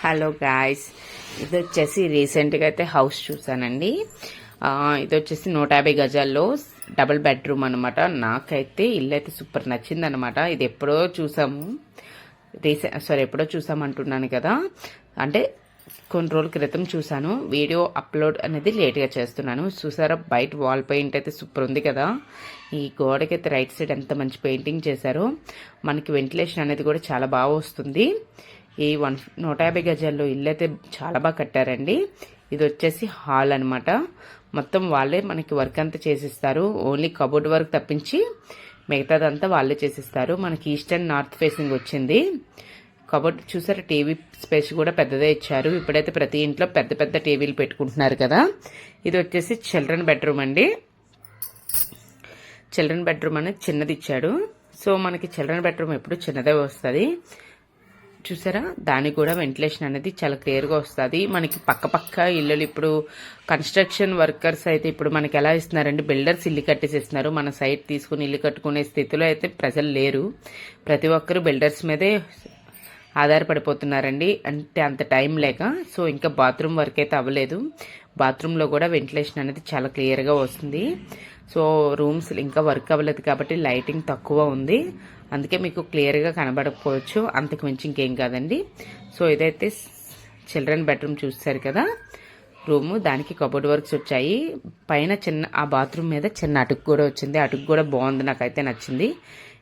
Hello guys ఇది వచ్చేసి రీసెంట్గా అయితే హౌస్ చూసానండి. ఇది వచ్చేసి నూట యాభై గజాల్లో డబుల్ బెడ్రూమ్ అనమాట నాకైతే ఇల్లు అయితే సూపర్ నచ్చింది అనమాట ఇది ఎప్పుడో చూసాము రీసెంట్ సారీ ఎప్పుడో చూసామంటున్నాను కదా. అంటే కొన్ని రోజుల క్రితం చూసాను. వీడియో అప్లోడ్ అనేది లేట్గా చేస్తున్నాను. చూసారా? బయట వాల్ పెయింట్ అయితే సూపర్ ఉంది కదా. ఈ గోడకైతే రైట్ సైడ్ ఎంత మంచి పెయింటింగ్ చేశారో. మనకి వెంటిలేషన్ అనేది కూడా చాలా బాగా వస్తుంది. ఈ వన్ నూట యాభై గజాల్లో ఇల్లు అయితే చాలా బాగా కట్టారండి. ఇది వచ్చేసి హాల్ అన్నమాట. మొత్తం వాళ్ళే మనకి వర్క్ అంతా చేసిస్తారు. ఓన్లీ కబోర్డ్ వర్క్ తప్పించి మిగతాదంతా వాళ్ళే చేసిస్తారు. మనకి ఈస్ట్ అండ్ నార్త్ ఫేసింగ్ వచ్చింది. కబోర్డ్ చూసారు టీవీ స్పేస్ కూడా పెద్దదే ఇచ్చారు. ఇప్పుడైతే ప్రతి ఇంట్లో పెద్ద పెద్ద టీవీలు పెట్టుకుంటున్నారు కదా. ఇది వచ్చేసి చిల్డ్రన్ బెడ్రూమ్ అండి. చిల్డ్రన్ బెడ్రూమ్ అనేది చిన్నది ఇచ్చాడు. సో మనకి చిల్డ్రన్ బెడ్రూమ్ ఎప్పుడు చిన్నదే వస్తుంది. చూసారా? దానికి కూడా వెంటిలేషన్ అనేది చాలా క్లియర్గా వస్తుంది. మనకి పక్క పక్క ఇల్లులు ఇప్పుడు కన్స్ట్రక్షన్ వర్కర్స్ అయితే ఇప్పుడు మనకి ఎలా ఇస్తున్నారండి బిల్డర్స్ ఇల్లు కట్టేసి ఇస్తున్నారు మన సైట్ తీసుకుని ఇల్లు కట్టుకునే స్థితిలో అయితే ప్రజలు లేరు. ప్రతి ఒక్కరు బిల్డర్స్ మీదే ఆధారపడిపోతున్నారండి. అంటే అంత టైం లేక. సో ఇంకా బాత్రూమ్ వర్క్ అయితే అవ్వలేదు. బాత్రూంలో కూడా వెంటిలేషన్ అనేది చాలా క్లియర్గా వస్తుంది. సో రూమ్స్ ఇంకా వర్క్ అవ్వలేదు కాబట్టి లైటింగ్ తక్కువ ఉంది. అందుకే మీకు క్లియర్గా కనబడకపోవచ్చు. అంతకు మించి ఇంకేం కాదండి. సో ఇదైతే చిల్డ్రన్ బెడ్రూమ్ చూస్తారు కదా. రూము దానికి కబోర్డ్ వర్క్స్ వచ్చాయి. పైన చిన్న ఆ బాత్రూమ్ మీద చిన్న అటుకు కూడా వచ్చింది. అటుకు కూడా బాగుంది నాకైతే నచ్చింది.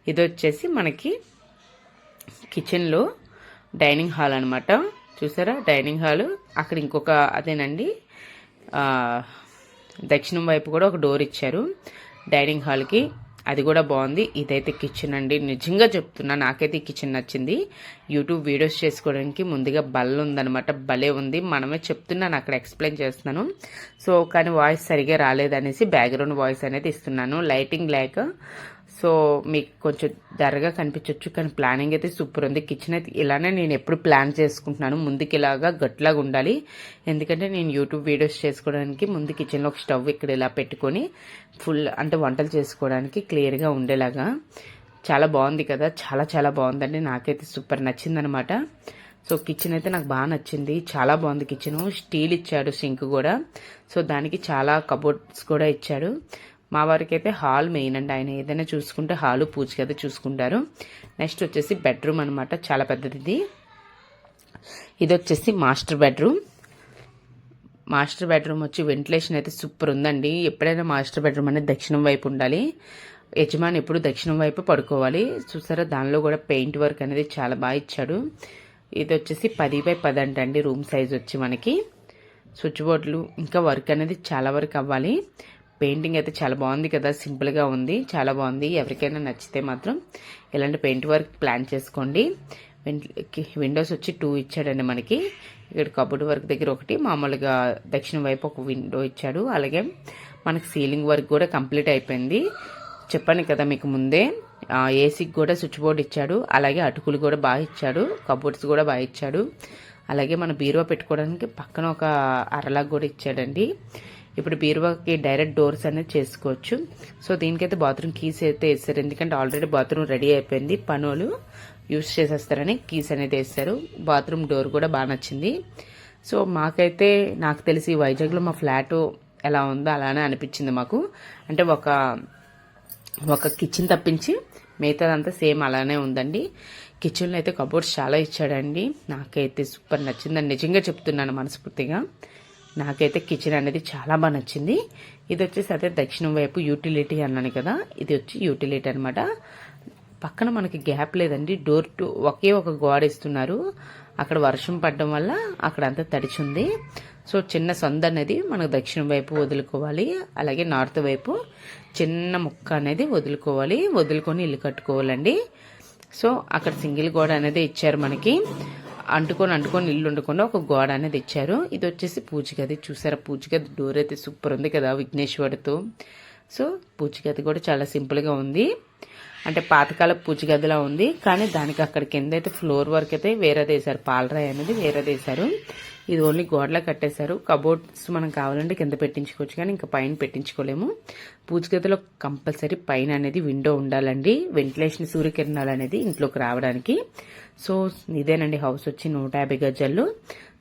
ఇది వచ్చేసి మనకి కిచెన్లో డైనింగ్ హాల్ అనమాట చూసారా? Dining hall. అక్కడ ఇంకొక అదేనండి. దక్షిణం వైపు కూడా ఒక డోర్ ఇచ్చారు. డైనింగ్ హాల్కి. అది కూడా బాగుంది. ఇదైతే కిచెన్ అండి. నిజంగా చెప్తున్నా నాకైతే ఈ కిచెన్ నచ్చింది. యూట్యూబ్ వీడియోస్ చేసుకోవడానికి ముందుగా బల్ల ఉందనమాట భలే ఉంది. మనమే చెప్తున్నాను అక్కడ ఎక్స్ప్లెయిన్ చేస్తున్నాను. సో కానీ వాయిస్ సరిగా రాలేదనేసి బ్యాక్గ్రౌండ్ వాయిస్ అనేది ఇస్తున్నాను. లైటింగ్ లేక సో మీకు కొంచెం ధరగా కనిపించవచ్చు కానీ ప్లానింగ్ అయితే సూపర్ ఉంది. కిచెన్ అయితే ఇలానే నేను ఎప్పుడు ప్లాన్ చేసుకుంటున్నాను. ముందుకి ఇలాగా గట్లాగా ఉండాలి. ఎందుకంటే నేను యూట్యూబ్ వీడియోస్ చేసుకోవడానికి ముందు కిచెన్లో ఒక స్టవ్ ఇక్కడ ఇలా పెట్టుకొని ఫుల్ అంటే వంటలు చేసుకోవడానికి క్లియర్గా ఉండేలాగా. చాలా బాగుంది కదా? చాలా చాలా బాగుందండి. నాకైతే సూపర్ నచ్చిందనమాట సో కిచెన్ అయితే నాకు బాగా నచ్చింది. చాలా బాగుంది కిచెన్ స్టీల్ ఇచ్చాడు సింక్ కూడా. సో దానికి చాలా కబోర్డ్స్ కూడా ఇచ్చాడు. మా వారికి అయితే హాల్ మెయిన్ అండి. ఆయన ఏదైనా చూసుకుంటే హాలు పూజ కదా చూసుకుంటారు. నెక్స్ట్ వచ్చేసి బెడ్రూమ్ అనమాట చాలా పెద్దది ఇది ఇది వచ్చేసి మాస్టర్ బెడ్రూమ్. మాస్టర్ బెడ్రూమ్ వచ్చి వెంటిలేషన్ అయితే సూపర్ ఉందండి. ఎప్పుడైనా మాస్టర్ బెడ్రూమ్ అనేది దక్షిణం వైపు ఉండాలి. యజమాని ఎప్పుడు దక్షిణం వైపు పడుకోవాలి. చూసారా? దానిలో కూడా పెయింట్ వర్క్ అనేది చాలా బాగా ఇచ్చాడు. ఇది వచ్చేసి పది బై పది అంటండి రూమ్ సైజ్ వచ్చి మనకి. స్విచ్ బోర్డులు ఇంకా వర్క్ అనేది చాలా వరకు అవ్వాలి. పెయింటింగ్ అయితే చాలా బాగుంది కదా సింపుల్గా ఉంది చాలా బాగుంది. ఎవరికైనా నచ్చితే మాత్రం ఇలాంటి పెయింట్ వర్క్ ప్లాన్ చేసుకోండి. విండోస్ వచ్చి టూ ఇచ్చాడండి మనకి. ఇక్కడ కబోర్డ్ వర్క్ దగ్గర ఒకటి మామూలుగా దక్షిణ వైపు ఒక విండో ఇచ్చాడు. అలాగే మనకి సీలింగ్ వర్క్ కూడా కంప్లీట్ అయిపోయింది. చెప్పాను కదా మీకు ముందే ఏసీకి కూడా స్విచ్ బోర్డ్ ఇచ్చాడు. అలాగే అటుకులు కూడా బాగా ఇచ్చాడు. కబోర్డ్స్ కూడా బాగా ఇచ్చాడు. అలాగే మన బీరువా పెట్టుకోవడానికి పక్కన ఒక అరలా కూడా ఇచ్చాడండి. ఇప్పుడు బీరువాకి డైరెక్ట్ డోర్స్ అనేది చేసుకోవచ్చు. సో దీనికైతే బాత్రూమ్ కీస్ అయితే వేస్తారు. ఎందుకంటే ఆల్రెడీ బాత్రూమ్ రెడీ అయిపోయింది. పనులు యూస్ చేసేస్తారని కీస్ అనేది వేస్తారు. బాత్రూమ్ డోర్ కూడా బాగా నచ్చింది. సో మాకైతే నాకు తెలిసి వైజాగ్లో మా ఫ్లాట్ ఎలా ఉందో అలానే అనిపించింది మాకు. అంటే ఒక ఒక కిచెన్ తప్పించి మిగతాదంతా సేమ్ అలానే ఉందండి. కిచెన్లో అయితే కబోర్డ్స్ చాలా ఇచ్చాడండి. నాకైతే సూపర్ నచ్చిందని నిజంగా చెప్తున్నాను మనస్ఫూర్తిగా. నాకైతే కిచెన్ అనేది చాలా బాగా నచ్చింది. ఇది వచ్చేసి అదే దక్షిణం వైపు యూటిలిటీ అన్నాను కదా ఇది వచ్చి యూటిలిటీ అనమాట పక్కన మనకి గ్యాప్ లేదండి డోర్ టు ఒకే ఒక గోడ ఇస్తున్నారు. అక్కడ వర్షం పడడం వల్ల అక్కడ అంతా తడిచింది. సో చిన్న సంద అనేది మనకు దక్షిణం వైపు వదులుకోవాలి అలాగే నార్త్ వైపు చిన్న ముక్క అనేది వదులుకోవాలి వదులుకొని ఇల్లు కట్టుకోవాలండి. సో అక్కడ సింగిల్ గోడ అనేది ఇచ్చారు మనకి. అంటుకొని అంటుకొని ఇల్లు ఉండకుండా ఒక గోడ అనేది ఇచ్చారు ఇది వచ్చేసి పూజ గది చూసారా? పూజ గది డోర్ అయితే సూపర్ ఉంది కదా విఘ్నేశ్వరుడితో. సో పూజ గది కూడా చాలా సింపుల్గా ఉంది. అంటే పాతకాల పూజ గదిలా ఉంది. కానీ దానికి అక్కడ కింద అయితే ఫ్లోర్ వర్క్ అయితే వేరేది వేశారు పాలరాయి అనేది వేరేదేశారు ఇది ఓన్లీ గోడలా కట్టేశారు. కబోర్డ్స్ మనం కావాలంటే కింద పెట్టించుకోవచ్చు కానీ ఇంకా పైన పెట్టించుకోలేము. పూజగదిలో కంపల్సరీ పైన అనేది విండో ఉండాలండి. వెంటిలేషన్ సూర్యకిరణాలు అనేది ఇంట్లోకి రావడానికి. సో ఇదేనండి హౌస్ వచ్చి నూట యాభై గజాలు.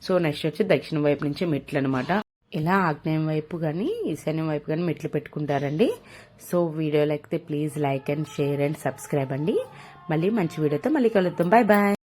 సో నెక్స్ట్ వచ్చి దక్షిణ వైపు నుంచి మెట్లు అనమాట ఇలా ఆగ్నేయం వైపు కానీ ఈశాన్యం వైపు కానీ మెట్లు పెట్టుకుంటారండి. సో వీడియో లేకపోతే please like and share and subscribe అండి. మళ్ళీ మంచి వీడియోతో మళ్ళీ కలుద్దాం. Bye bye